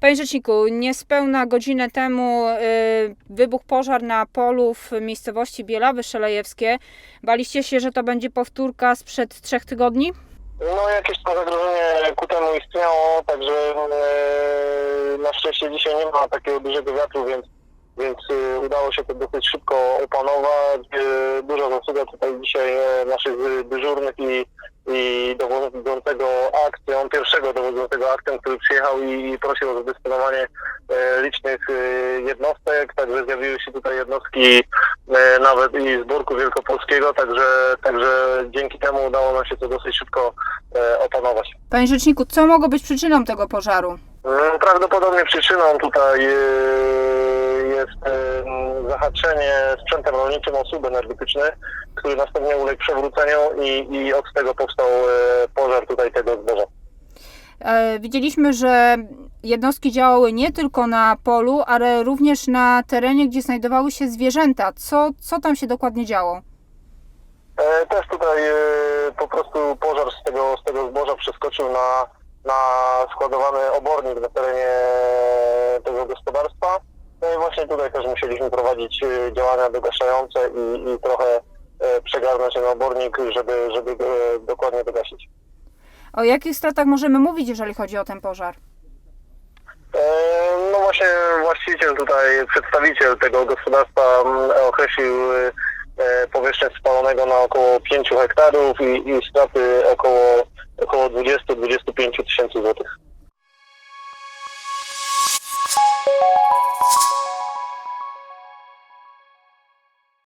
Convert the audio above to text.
Panie Rzeczniku, niespełna godzinę temu y, wybuchł pożar na polu w miejscowości Bielawy Szelejewskie. Baliście się, że to będzie powtórka sprzed trzech tygodni? No jakieś to zagrożenie ku temu istniało, także e, na szczęście dzisiaj nie ma takiego dużego wiatru, więc, więc e, udało się to dosyć szybko opanować. E, duża zasługa tutaj dzisiaj e, naszych dyżurnych i, i dowodzącego akcją, pierwszego dowodzącego aktem, który przyjechał i prosił o zadysponowanie e, licznych e, jednostek, także zjawiły się tutaj jednostki e, nawet i z Burku Wielkopolskiego, także, także dzięki temu udało nam się to dosyć szybko opanować. Panie Rzeczniku, co mogło być przyczyną tego pożaru? Mm, Prawdopodobnie przyczyną tutaj jest zahaczenie sprzętem rolniczym o słup energetyczny, który następnie uległ przewróceniu i, i od tego powstał e, pożar tutaj tego zboża. E, widzieliśmy, że jednostki działały nie tylko na polu, ale również na terenie, gdzie znajdowały się zwierzęta. Co, co tam się dokładnie działo? E, Też tutaj e, po prostu pożar z tego, z tego zboża przeskoczył na, na składowany obornik na terenie tego gospodarstwa. No i właśnie tutaj też musieliśmy prowadzić e, działania dogaszające i, i trochę e, przegarnąć ten obornik, żeby, żeby dokładnie dogasić. O jakich stratach możemy mówić, jeżeli chodzi o ten pożar? E, No właśnie właściciel tutaj, przedstawiciel tego gospodarstwa m, określił e, powierzchnię spalonego na około 5 hektarów i, i straty około,